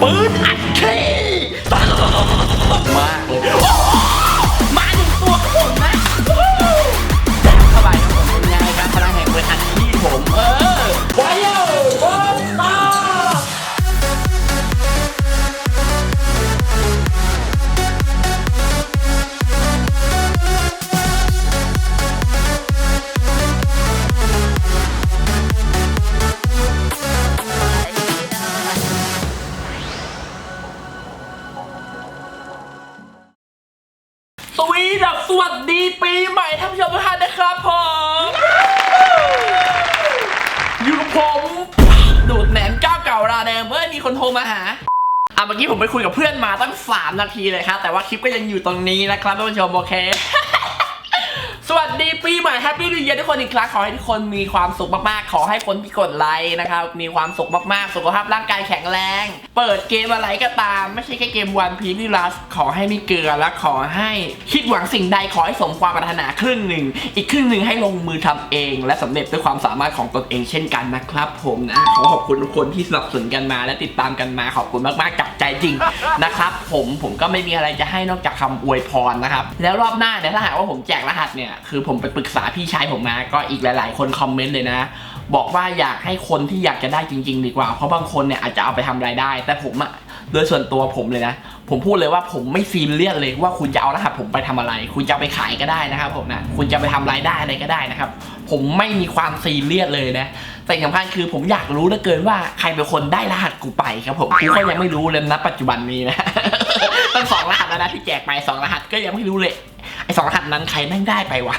ปืนอัดขี้มากเลย สวีดับสวัสดีปีใหม่ท่านผู้ชมทุกท่านนะครับผมอยู่กับผมดูดแหนมเจ้าเก่าราแดงเมื่อมีคนโทรมาหาอะเมื่อกี้ผมไปคุยกับเพื่อนมาตั้ง 3 นาทีเลยครับแต่ว่าคลิปก็ยังอยู่ตรงนี้นะครับท่านผู้ชมโอเค สวัส ดีปีใหม่แฮปปี้ e ิ w เ e ียทุกคนอีกครั้งขอให้ทุกคนมีความสุขมากๆ ขอให้คนที่กดไลค์นะครับ มีความสุขมากๆ สุขภาพร่างกายแข็งแรง เปิดเกมอะไรก็ตาม ไม่ใช่แค่เกมวันพีนี่ลัสขอให้ม่เกลือและขอให้คิดหวังสิ่งใดขอให้สมความปรารถนาครึ่งหนึ่ง อีกครึ่งหนึ่งให้ลงมือทำเอง และสำเร็จด้วยความสามารถของตนเองเช่นกันนะครับ ผมนะขอขอบคุณทุกคนที่สนับสนุนกันมา และติดตามกันมาขอบคุณมากๆจากใจจริงนะครับ ผมผมก็ไม่มีอะไรจะให้นอกจากคำอวยพรนะครับแล้วรอบหน้าเนี่ยถ้าหากว่าผมแจกรหัสเนี่ยคือผมไปปรึกษาพี่ชายผมมา ก็อีกหลาย ๆ คนคอมเมนต์เลยนะ บอกว่าอยากให้คนที่อยากจะได้จริง ๆ ดีกว่า เพราะบางคนเนี่ยอาจจะเอาไปทำรายได้ แต่ผมอะโดยส่วนตัวผมเลยนะ ผมพูดเลยว่าผมไม่ซีเรียสเลยว่าคุณจะเอารหัสผมไปทำอะไร คุณจะไปขายก็ได้นะครับผมนะคุณจะไปทำรายได้อะไรก็ได้นะครับ ผมไม่มีความซีเรียสเลยนะแต่สำคัญคือผมอยากรู้เหลือเกินว่าใครเป็นคนได้รหัสกูไปครับผมกูก็ยังไม่รู้เลยนะปัจจุบันนี้นะตั้งสองรหัสแล้วนะที่แจกไปสองรหัสก็ยังไม่รู้เลย สองรหัสนั้นใครแม่งได้ไปวะ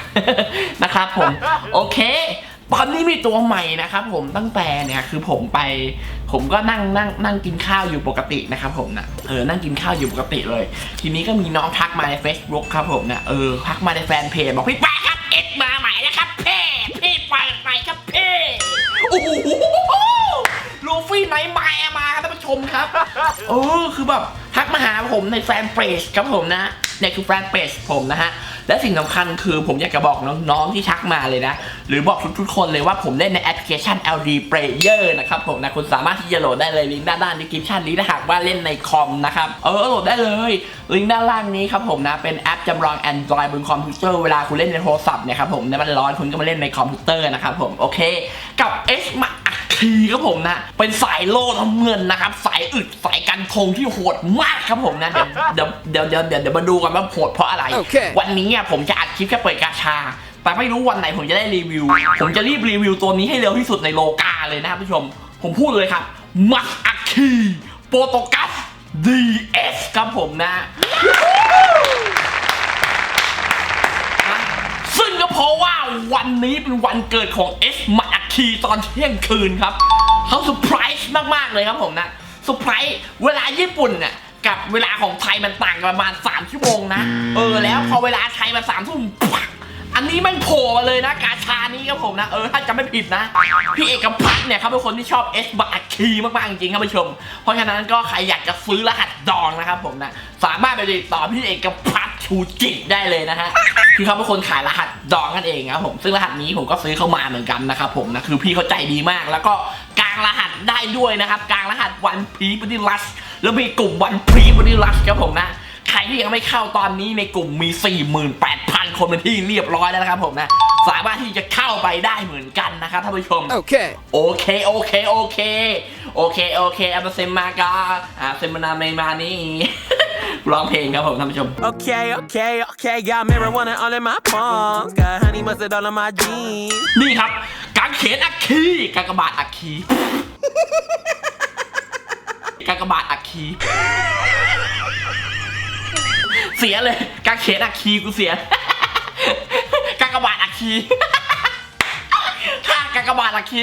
นะครับผมโอเค ตอนนี้มีตัวใหม่นะครับผมตั้งแต่เนี่ยคือผมไป ผมก็นั่งนั่งนั่งกินข้าวอยู่ปกตินะครับผมนะเออนั่งกินข้าวอยู่ปกติเลย ทีนี้ก็มีน้องทักมาใน Facebook ครับผมนะเออทักมาในแฟนเพจบอกพี่ปครับเอ็ดมาใหม่นะครับเพ่พี่ไปไหนครับเพ่โอ้โหลูฟี่ไหนมามาครับท่านผู้ชมครับเออคือแบบทักมาหาผมในแฟนเพจครับผมนะเนี่ยคือแฟนเพจผมนะฮะ และสิ่งสำคัญคือผมอยากจะบอกน้องๆที่ทักมาเลยนะ หรือบอกทุกๆคนเลยว่าผมเล่นในแอปพลิเคชัน LD Player นะครับผมนะคุณสามารถที่จะโหลดได้เลยลิงก์ด้านล่างดีคริปชันนี้ถ้าหากว่าเล่นในคอมนะครับเออโหลดได้เลยลิงก์ด้านล่างนี้ครับผมนะเป็นแอปจำลอง Android บนคอมพิวเตอร์เวลาคุณเล่นในโทรศัพท์เนี่ยครับผมเนี่ยมันร้อนคุณก็มาเล่นในคอมพิวเตอร์นะครับผมโอเคกับ X มา อัคคีครับผมนะ เป็นสายโล่น้ำเงินนะครับ สายอึดสายกันคงที่โหดมากครับผมนะ เดี๋ยวเดี๋ยวเดี๋ยวเดี๋ยวเดี๋ยวมาดูกันว่าโหดเพราะอะไรโอเควันนี้อะผมจะอัดคลิปแค่เปิดกาชา แต่ไม่รู้วันไหนผมจะได้รีวิว ผมจะรีบรีวิวตัวนี้ให้เร็วที่สุดในโลกาเลยนะครับผู้ชม ผมพูดเลยครับมัสอาคีโปรโตกัส DS ครับผมนะ ก็เพราะว่าวันนี้เป็นวันเกิดของเอสมาคีตอนเที่ยงคืนครับเขาเซอร์ไพรส์มากๆเลยครับผมนะเซอร์ไพรส์เวลาญี่ปุ่นน่ะกับเวลาของไทยมันต่างกันประมาณ 3 ชั่วโมงนะ เออแล้วพอเวลาไทยมาสามทุ่มอันนี้มันโผล่มาเลยนะ กาชานี้ครับผมนะ เออถ้าจะไม่ผิดนะ พี่เอกพัฒน์เนี่ยเขาเป็นคนที่ชอบเอสบาคีมากๆจริงครับผู้ชม เพราะฉะนั้นก็ใครอยากจะซื้อรหัสดองนะครับผมนะ สามารถไปติดต่อพี่เอกพัฒน์ ชูจิตได้เลยนะฮะคือเขาเป็นคนขายรหัสดองกันเองครับผมซึ่งรหัสนี้ผมก็ซื้อเข้ามาเหมือนกันนะครับผมนะคือพี่เขาใจดีมาก แล้วก็กลางรหัสได้ด้วยนะครับกลางรหัสวันพีปฏิรัชแล้วมีกลุ่มวันพีปฏิรัชครับผมนะใครที่ยังไม่เข้าตอนนี้ในกลุ่มมี 48,000 คนเป็นที่เรียบร้อยแล้วนะครับผมนะสามารถที่จะเข้าไปได้เหมือนกันนะครับท่านผู้ชม Okay. โอเค โอเค โอเค โอเค โอเคอาเซมมากาอาเซมนาเมมานี่ ร้องเพลงครับผมท่านผู้ชม Okay, okay, okay. Got marijuana all in my palms. Got honey mustard all in my jeans. นี่ครับกางเขนอัคคีกากบาทอัคคีกากบาทอัคคีเสียเลยกางเขนอัคคีกูเสียกากบาทอัคคีท่ากากบาทอัคคี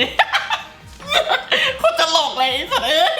โคตรตลกเลยไอ้สัสเอ้ย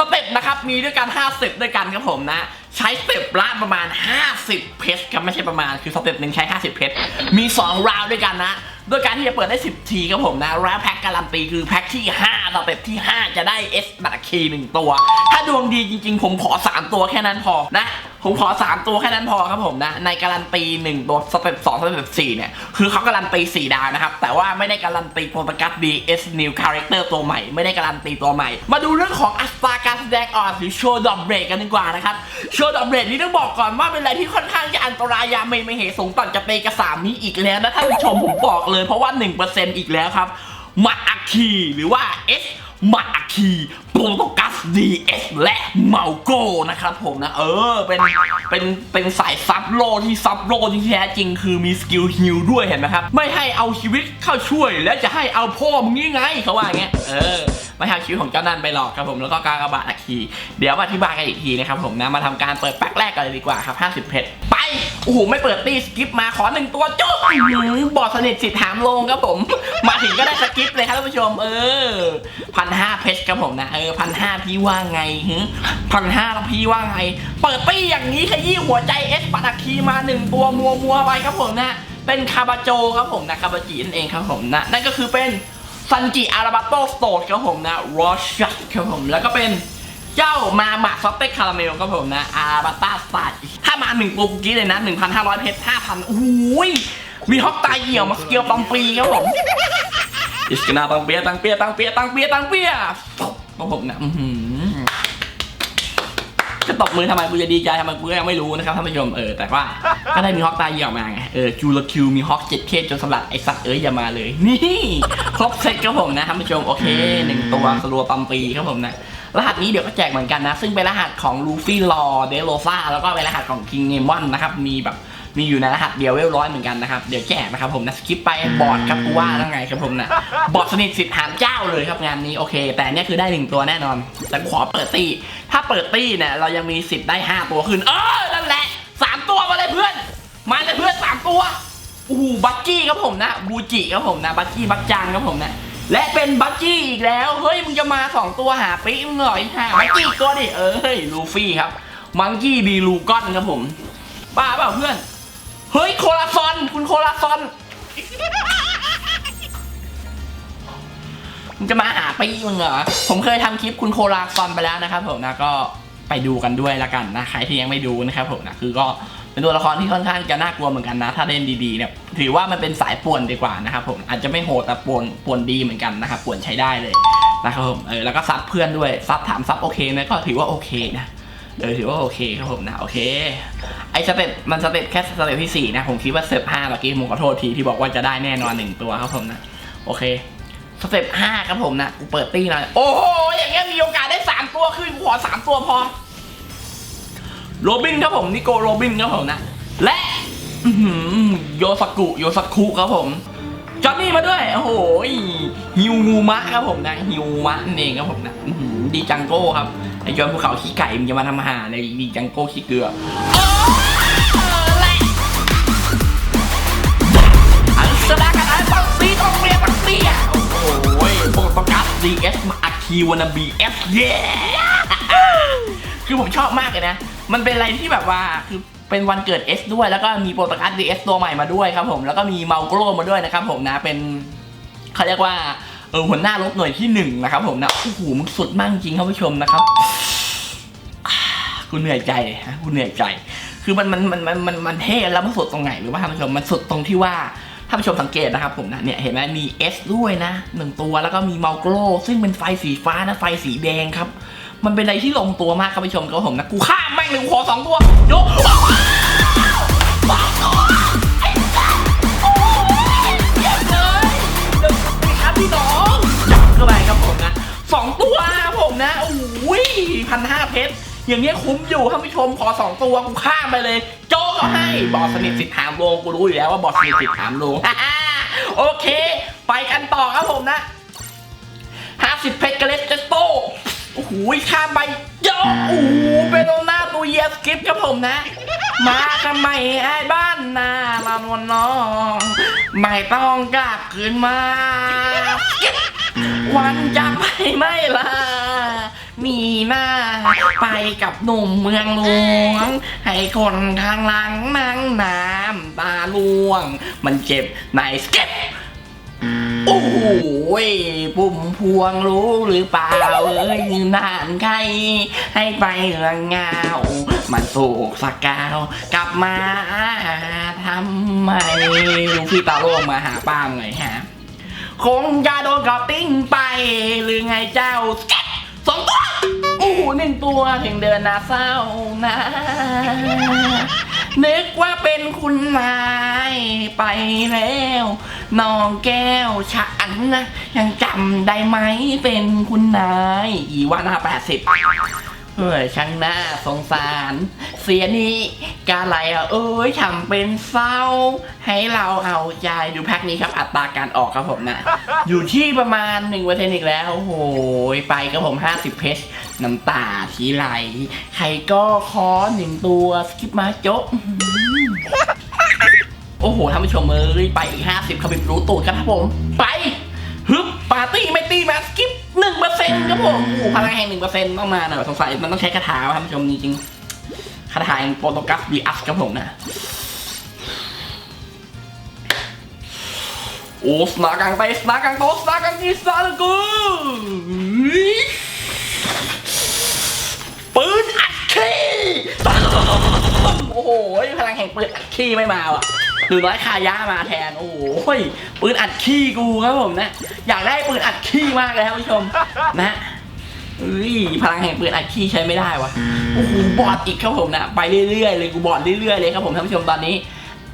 สเต็ปนะครับมีด้วยกัน 50 ด้วยกันครับผมนะ ใช้สเต็ปละประมาณ 50 เพชรครับไม่ใช่ประมาณคือสเต็ปหนึ่งใช้ 50 เพชรมี 2 ราวด้วยกันนะ โดยการที่จะเปิดได้ 10 ทีครับผมนะแล้วแพ็คการันตีคือแพ็คที่5สเต็ปที่ 5 จะได้ S บัตรคีหนึ่งตัว ถ้าดวงดีจริงๆ ผมขอ 3 ตัวแค่นั้นพอนะผมขอ 3 ตัวแค่นั้นพอครับผมนะ ในการันตี 1 ตัวสเต็ป2สเต็ป4เนี่ย คือเขาการันตี 4 ดาวนะครับ แต่ว่าไม่ได้การันตีโปรตกัส DS New Character ตัวใหม่ ไม่ได้การันตีตัวใหม่ มาดูเรื่องของอัตราการ แสดงออกหรือโชว์ดอกเบรกกันดีกว่านะครับ โชว์ดอกเบรกนี้ต้องบอกก่อนว่าเป็นอะไรที่ค่อนข้างจะอันตรายยาเมย์ไม่เหสูงต่ำจะเปกระสามนี้อีกแล้วนะท่านผู้ชมผมบอกเลยเพราะว่า 1%อีกแล้วครับมัดอัคคีหรือว่า S มัดอัคคีโปรโตกัส DS และเมาโกนะครับผมนะ เออ เป็น เป็น เป็นสายซับโลที่ซับโลที่แท้จริงคือมีสกิลฮิลด้วยเห็นไหมครับ ไม่ให้เอาชีวิตเข้าช่วย และจะให้เอาพ่อมึงนี่ไงเขาว่าอย่างเงี้ยเออ ม่ให้าชีวิตของเจ้านันไปหรอกครับผมแล้วก็การกระบาดอัคคีเดี๋ยวมาอธิบายกันอีกทีนะครับผมนะมาทำการเปิดแพ็คแรกกันเลยดีกว่าครับ 50 เพชรไปโอ้โหไม่เปิดตีสกิปมาขอหนึ่งตัวจุ๊บบอดสนิทสิทธิ์ถามลงครับผม มาถึงก็ได้สกิปเลยครับท่านผู้ชม เออพันห้าเพชรครับผมนะเออพันห้าพี่ว่าไงฮึพันห้าแล้วพี่ว่าไง เปิดปี้อย่างนี้ขยี้หัวใจเอสปัตตคีมาหนึ่งตัวมัวมัวไปครับผมนะเป็นคาบาโจครับผมนะคาบาจินั่นเองครับผมนะนั่นก็คือเป็น ซันจิอาราบาโตสโตดครับผมนะรอชัดครับผมแล้วก็เป็นเจ้ามาหมักซอฟเต็กคาราเมลครับผมนะอาราบาต้าสไตล์ถ้ามาหนึ่งตัวกุกกี้เลยนะ 1,500 เพชร 5,000โอ้ยมีฮอกตายเหี่ยวมาสเกียวปังปีครับผมอิสกนาตังเปียตังเปียตังเปียตังเปียตังเปียครับผมนะอื จะตบมือทำไมกูจะดีใจทำไมกูก็ยังไม่รู้นะครับท่านผู้ชมเออแต่ว่าก็ได้มีฮอกตายเหี่ยวมาไงเออจูลคิวมีฮอกเจ็ดเคจนสลัดไอสัตว์เอ้ยอย่ามาเลย นี่ครบเซ็ตครับผมนะท่านผู้ชมโอเคหนึ่งตัวสลัวปัมปีครับผมนะรหัสนี้เดี๋ยวก็แจกเหมือนกันนะ ซึ่งเป็นรหัสของลูฟี่ลอเดโรซาแล้วก็เป็นรหัสของคิงเนมอนนะครับมีแบบมีอยู่ในรหัสเดียวเวลร้อยเหมือนกันนะครับเดี๋ยวแจกนะครับผมนะสกิปไปบอร์ดครับกูว่าแล้วไงครับผมนะบอร์ดสนิทสิทธิ์หามเจ้าเลยครับงานนี้โอเค แต่เนี่ยคือได้หนึ่งตัวแน่นอนแต่ขอเปิดตี้ ถ้าเปิดตี้เนี่ยเรายังมีสิทธิ์ได้ห้าตัวขึ้น เออนั่นแหละสามตัวมาเลยเพื่อน มาเลยเพื่อนสามตัวโอ้บักกี้ครับผมนะบูจิครับผมนะบักกี้บักจังครับผมนะและเป็นบักกี้อีกแล้ว เฮ้ยมึงจะมาสองตัวหาปิ๊มึงหน่อยหาบักกี้ก็ดิเออเฮ้ยลูฟี่ครับมังกี้บีลูก้อนครับผมป้าเปล่าเพื่อน เฮ้ยโคลาซอนคุณโคลาซอน มึงจะมาหาปี้มึงเหรอ ผมเคยทำคลิปคุณโคลาซอนไปแล้วนะครับผมนะก็ไปดูกันด้วยละกันนะใครที่ยังไม่ดูนะครับผมนะคือก็เป็นตัวละครที่ค่อนข้างจะน่ากลัวเหมือนกันนะ ถ้าเล่นดีๆเนี่ยถือว่ามันเป็นสายป่วนดีกว่านะครับผมอาจจะไม่โหดแต่ป่วนป่วนดีเหมือนกันนะครับป่วนใช้ได้เลยนะครับผมเออแล้วก็ซับเพื่อนด้วยซับถามซับโอเคไหมก็ถือว่าโอเคนะเออถือว่าโอเคครับผมนะโอเค ไอสเต็ปมันสเต็ปแค่สเต็ปที่สี่นะผมคิดว่าสเต็ปห้าเมื่อกี้ผมขอโทษทีที่บอกว่าจะได้แน่นอนหนึ่งตัวครับผมนะโอเค สเต็ปห้าครับผมนะกูเปิดตี้หน่อยโอ้โหอย่างเงี้ยมีโอกาสได้สามตัวขึ้นกูขอสามตัวพอโรบินครับผมนิโกโรบินครับผมนะ และโยสกุโยสกุครับผมจอห์นนี่มาด้วยโอ้โหฮิวงูมะครับผมนะฮิวมะนั่นเองครับผมนะดีจังโก้ครับไอจอนภูเขาขี้ไก่มันจะมาทำอาหารในดีจังโก้ขี้เกลือ DS มาอัคคีวานาบีเอฟเย้คือผมชอบมากเลยนะ มันเป็นอะไรที่แบบว่าคือเป็นวันเกิด S ด้วยแล้วก็มีโปรโตกัส DS ตัวใหม่มาด้วยครับผมแล้วก็มีเมาโกรมาด้วยนะครับผมนะเป็นเขาเรียกว่าเออหัวหน้ารบหน่วยที่หนึ่งนะครับผมนะโอ้โหมันสุดมากจริงครับผู้ชมนะครับกูเหนื่อยใจฮะกูเหนื่อยใจ คือมันมันมันมันมันมันเท่แล้วมันสุดตรงไหนหรือว่าท่านผู้ชมมันสุดตรงที่ว่า ท่านผู้ชมสังเกตนะครับผมนะเนี่ยเห็นไหมมี S ด้วยนะหนึ่งตัวแล้วก็มีเมาโกรซึ่งเป็นไฟสีฟ้านะไฟสีแดงครับ มันเป็นอะไรที่ลงตัวมากครับผู้ชมครับผมนะกูข้ามแม่งเลยกูขอสองตัวยกสองตัวไอ้สัสโยเดียมเลยหนึ่งสี่ครับพี่น้องจับเข้าไปครับผมนะสองตัวครับผมนะโอ้ยพันห้าเพชรอย่างเงี้ยคุ้มอยู่ท่านผู้ชมขอสองตัวกูข้ามไปเลย โจ ให้บอสสนิทสิทธิ์ถามลงกูรู้อยู่แล้วว่าบอสสนิทสิทธิ์ถามลงโอเค ไปกันต่อครับผมนะห้าสิบเพชรกระเล็ดเจสโตโอ้โหข้ามไปโจ้โอ้โหเป็นโอหน้าตัวเยียสกิปครับผมนะ มาทำไมไอ้บ้านนาลานวนน้องไม่ต้องกลับคืนมา วันจะไปไม่ล่ะ มีหน้าไปกับหนุ่มเมืองหลวง ให้คนข้างหลังนั่งน้ำตาล่วง มันเจ็บในสเก็ตโอ้โหปุ่มพวงรู้หรือเปล่าเอ้ยนานใครให้ไปเรื่องเงา มันสูกสกาว กลับมาทำไมลูฟี่ตาโลงมาหาป้ามไงฮะ คงจะโดนกับติ้งไป หรือไงเจ้าแก๊กสองตัวโอ้โหนึ่งตัวถึงเดินนาเศร้านะนึกว่าเป็นคุณนายไปแล้วน้องแก้วฉันนะยังจำได้ไหมเป็นคุณนายอีว่านาแปดสิบเฮ้ยช่างน่าสงสาร เสียนี่กาไรอะเอ้ยทำเป็นเศร้า ให้เราเอาใจดูแพ็คนี้ครับอัตราการออกครับผมนะ อยู่ที่ประมาณ1%เอีกแล้ว โอ้โห ไปครับผม 50 เพชร น้ำตาทีไหลใครก็คอหนึ่งตัวสกิปมาโจ๊ะโอ้โหท่านผู้ชมเอ้ยไปอีก50คำบิบรู้ตูดครับผม ไปฮึบปาร์ตี้ไม่ตีมาสกิปหนึ่งเปอร์เซ็นต์ครับผมโอ้พลังแห่งหนึ่งเปอร์เซ็นต์ต้องมาหน่อยสงสัยมันต้องใช้คาถาว่ะท่านผู้ชมจริงๆคาถาแห่งโปรโตกัสบีอัสครับผมนะโอ้สนากางไปสนากางโตสนากางกีสนากูปืนอัดขี้ โอ้โหพลังแห่งปืนอัดขี้ไม่มาว่ะหรือน้อยคายะมาแทน โอ้โหปืนอัดขี้กูครับผมนะ อยากได้ปืนอัดขี้มากเลยครับผู้ชมนะเอ้ยพลังแห่งปืนอัดขี้ใช้ไม่ได้วะโอ้โหบอดอีกครับผมนะไปเรื่อยๆเลยกูบอดเรื่อยๆเลยครับผมท่านผู้ชมตอนนี้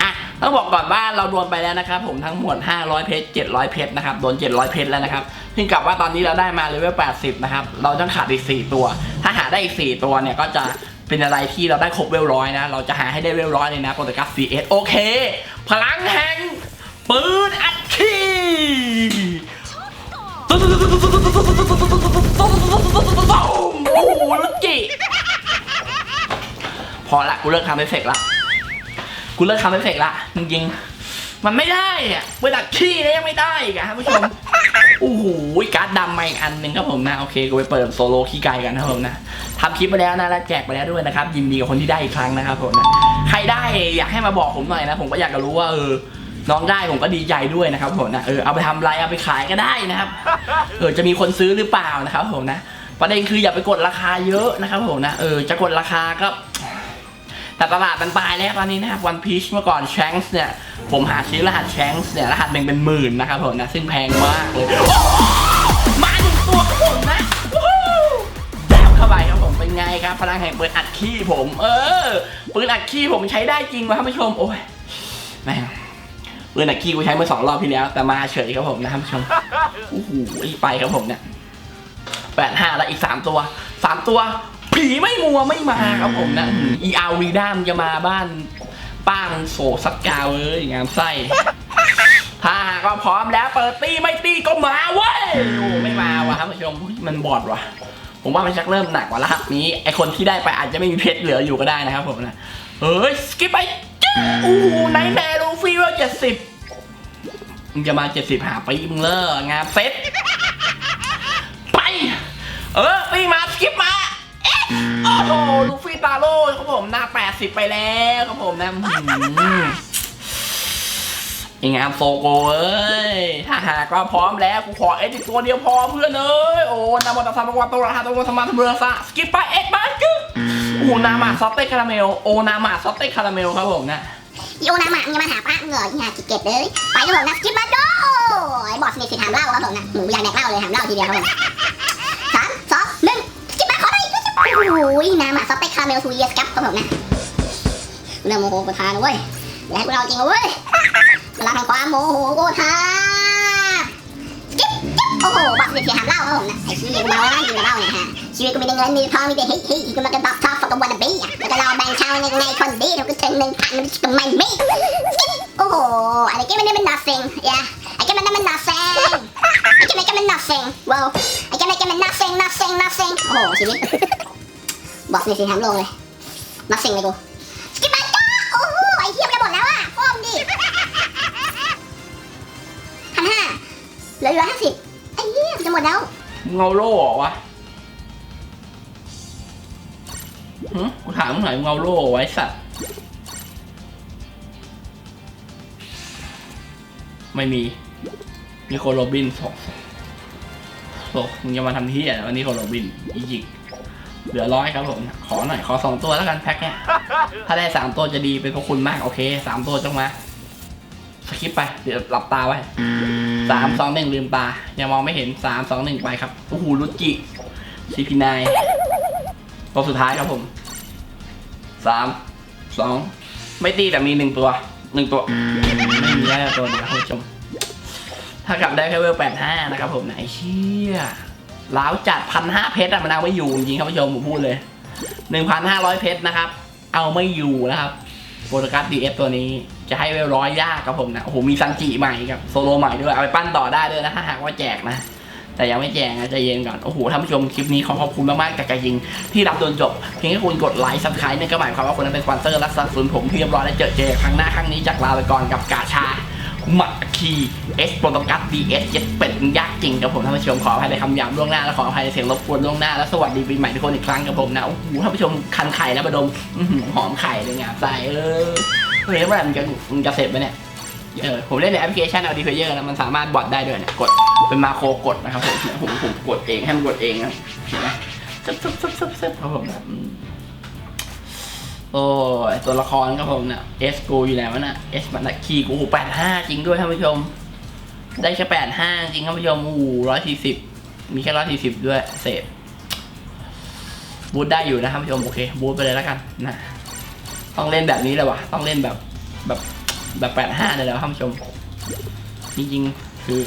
อะต้องบอกก่อนว่าเราโดนไปแล้วนะครับผมทั้งหมด 500 เพชร700 เพชรนะครับโดน 700 เพชรแล้วนะครับซึ่งกับว่าตอนนี้เราได้มาเลเวล80 นะครับ เราต้องขาดอีก 4 ตัว ถ้าหาได้อีก 4 ตัวเนี่ยก็จะ เป็นอะไรที่เราได้ครบเวลร้อยนะ เราจะหาให้ได้เวลร้อยเลยนะโปรตุเกส CS โอเค พลังแห่งปืนอัดขี้โอ้โหลุจิพอละกูเลิกทำเอฟเฟกต์ละกูเลิกทำเอฟเฟกต์ละจริงๆมันไม่ได้อะเวลาขี้เนี่ยยังไม่ได้อีกอะท่านผู้ชมโอ้โหการ์ดดำมาอีกอันหนึ่งครับผมนะ โอเคกูไปเปิดโซโลขี้ไก่กันนะครับผมนะ ทำคลิปไปแล้วนะและแจกไปแล้วด้วยนะครับยินดีกับคนที่ได้อีกครั้งนะครับผมนะใครได้อยากให้มาบอกผมหน่อยนะ ผมก็อยากจะรู้ว่าเออน้องได้ผมก็ดีใจด้วยนะครับผมนะเออเอาไปทำอะไรเอาไปขายก็ได้นะครับเออจะมีคนซื้อหรือเปล่านะครับผมนะประเด็นคืออย่าไปกดราคาเยอะนะครับผมนะเออจะกดราคาก็แต่ตลาดมันตายแล้วตอนนี้นะครับวันพีชเมื่อก่อนแชงส์เนี่ยผมหาซื้อรหัสแชงส์เนี่ยรหัสหนึ่งเป็นหมื่นนะครับผมนะซึ่งแพงมากเลยโอ้โหมาหนึ่งตัวครับผมนะวู้ฮู้แดบเข้า ไปครับผมเป็นไงครับ พลังแห่งปืนอัดขี้ผม เออปืนอัดขี้ผมใช้ได้จริงวะท่านผู้ชม โอ้ยแม่งปืนอัดขี้กูใช้เมื่อสองรอบที่แล้ว แต่มาเฉยครับผมนะท่านผู้ชมโอ้โหไปครับผมเนี่ยแปดห้าแล้วอีกสามตัวสามตัวผีไม่มัวไม่มาครับผมนะอีอาวีด้ามจะมาบ้านป้างโศกสักกาวเอ้ยงามไส้ถ้าก็พร้อมแล้วเปิดตีไม่ตีก็มาเว้ยไม่มาว่ะท่านผู้ชมมันบอดว่ะ ผมว่ามันชักเริ่มหนักกว่าแล้วครับนี้ไอคนที่ได้ไปอาจจะไม่มีเพชรเหลืออยู่ก็ได้นะครับผมนะเฮ้ยสกิปไปจึ๊งโอ้โหไนแมร์ลูฟี่ว่าเจ็ดสิบมึงจะมาเจ็ดสิบหาปีมึงเลองามเซ็ตไป เออปีมาสกิปมาเอ๊ะโอ้โหลูฟี่ตาโร่ครับผมหน้าแปดสิบไปแล้วครับผมนะ งงามโซโกเอ้ย ถ้าหากว่าพร้อมแล้วกูขอเอ็ดตัวเดียวพอเพื่อนเอ้ย โอ้นามอตสามวาตัวราตัวสมาธเบอร์ซะสกิปไปเอ็ดมาจึ๊กโอ้นามาซอสเต็กคาราเมล โอ้นามาซอสเต็กคาราเมลครับผมนะโอนามามึงจะมาหาป้ามึงเหรอหาจิเก็ตเลยไปครับผมนะสกินมาโดไอ้บอสนิทสิถามเล่าครับผมนะหมูอยากแดกเล้าเลยถามเล้าทีเดียวครับผมสามสองหนึ่งสกินมาขอได้อีกโอ้ยนามาสเต็กคาราเมลทูเยสครับครับผมนะเริ่มโมโหกูทานเว้ยแล้วกูเราจริงเว้ย ลังแห่งความโหกูทาจิ๊บจิ๊บโอ้โหบอสสนิทสิถามเล่าครับผมนะไอ้ชี้กูมาแล้วนะกินเล้าเนี่ยฮะชีวิตกูมีแต่เงินมีทองมีแต่เฮ้ยเฮ้ยกูมากันดับท็อปฟักกับวันบี้อะแล้วก็เราแบ่งเช่าในในคนดีเราก็ถึงหนึ่งพันก็ไม่มีโอ้โหอะไรแกมันนี่มัน nothing yeah ไอ้แกมันนี่มัน nothing ไอ้แกมันแกมัน nothing wow ไอ้แกมันแกมัน nothing nothing nothing โอ้โหชีวิตบอกนี่สิทำลเลย nothing เลยกู เหลืออยู่ห้าสิบไอ้เหี้ยจะหมดแล้วเงาโล่เหรอวะหึกูถามมึงหน่อยมึงเงาโล่เหรอไว้สัตว์ ไม่มีนิโคลโรบินโอ้โหมึงจะมาทำที่อะไรวันนี้โคลโรบิน อีจิก เหลือร้อยครับผม ขอหน่อย ขอสองตัวแล้วกันแพ็คเนี่ย ถ้าได้สามตัวจะดีเป็นพระคุณมาก โอเคสามตัวจงมาสคิปไป เดี๋ยวหลับตาไว้ สามสองหนึ่งลืมตาอย่ามองไม่เห็นสามสองหนึ่งไปครับโอ้โหรุจิซีพีนายตัวสุดท้ายครับผมสามสองไม่ตีแต่มีหนึ่งตัวหนึ่งตัวไม่มีแค่ตัวเดียวท่านผู้ชม ถ้ากลับได้แค่เวลแปดห้านะครับผมไหนเชี่ยล้าวจัดพันห้าเพชรอะมันเอาไม่อยู่จริงครับผู้ชมผมพูดเลยหนึ่งพันห้าร้อยเพชรนะครับ เอาไม่อยู่นะครับโปรตุกัสดีเอฟตัวนี้ จะให้เวลร้อยยากครับผมนะโอ้โหมีซันจิใหม่ครับโซโลใหม่ด้วยเอาไปปั้นต่อได้ด้วยนะถ้าหากว่าแจกนะ แต่ยังไม่แจกนะใจเย็นก่อนโอ้โหท่านผู้ชมคลิปนี้ขอขอบคุณมากๆจากใจจริงที่รับโดนจบเพียงแค่คุณกดไลค์ซับสไครต์เนี่ยก็หมายความว่าคุณนั้นเป็นสปอนเซอร์และสนับสนุนผมที่เรียบร้อยและเจอเจอครั้งหน้าครั้งนี้จากลาไปก่อนกับกาชาหมักคีเอสโปรตกัสดีเอสเจ็ดเป็ดยากจริงครับผมท่านผู้ชมขออภัยในคำหยาบล่วงหน้าและขออภัยในเสียงรบกวนล่วงหน้าและสวัสดีปีใหม่ทุกคนอีกครั้งครับผมนะโอ้โหท่านผู้ชมคันไข่แล้วมาดมหอหอมไข่เลยงามใจเออ เฮ้ยเมื่อไหร่มันจะมันจะเสร็จไหมเนี่ยเออผมเล่นในแอปพลิเคชันเอาดีเพเยอร์นะมันสามารถบอทได้ด้วยเนี่ยกดเป็นมาโครกดนะครับผมเนี่ยผมผมกดเองให้มันกดเองนะเห็นไหมซึบซึบซึบซึบซึบครับผมนะอืมโอ้ยตัวละครครับผมเนี่ยเอสกูอยู่ไหนวะน่ะเอสมันนะขี่กูแปดห้าจริงด้วยท่านผู้ชม ได้แค่แปดห้าจริงท่านผู้ชมโอ้โหร้อยสี่สิบมีแค่ร้อยสี่สิบด้วยเศษบูทได้อยู่นะท่านผู้ชมโอเคบูทไปเลยแล้วกันนะ ต้องเล่นแบบนี้เลยวะต้องเล่นแบบแบบแบบแปดห้าเลยแล้วท่านผู้ชมจริงๆคือ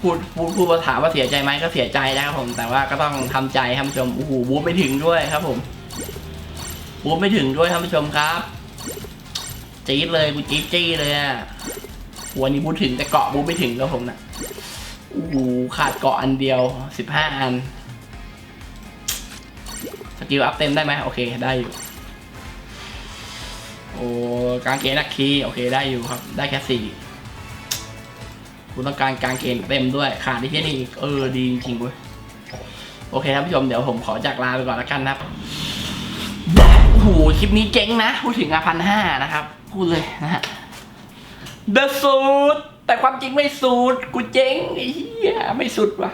พูดพูดพูดภาษาว่าเสียใจไหมก็เสียใจนะครับผม แต่ว่าก็ต้องทำใจท่านผู้ชมโอ้โหบูทไม่ถึงด้วยครับ ผมบูทไม่ถึงด้วยท่านผู้ชมครับจี๊ดเลยกูจี๊ดจี้เลยอะวันนี้บูถึงแต่เกาะบูทไม่ถึงครับผมนะโอ้โหขาดเกาะอันเดียวสิบห้าอันสกิลอัพเต็มได้ไหมโอเคได้อยู่ อ้กางเกงนักคีโอเคได้อยู่ครับ ได้แค่สี่คุณต้องการกางเกงเต็มด้วยขาดที่แค่นี้เออดีจริงเว้ยโอเคท่านผู้ชมเดี๋ยวผมขอจากลาไปก่อนแล้วกันนะครับโอ้โหคลิปนี้เจ๊งนะพูดถึงอะพันห้านะครับพูดเลยนะฮะ The สูตรแต่ความจริงไม่สูตรกูเจ๊งไอ้เหี้ยไม่สุดว่ะ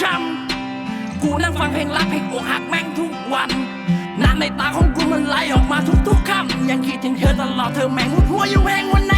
ช้ำกูนั่งฟังเพลงรักเพลงอกหักแม่งทุกวันน้ำในตาของกูมันไหลออกมาทุกๆคำยังคิดถึงเธอตลอดเธอแม่งหัวอยู่แหงวันไหน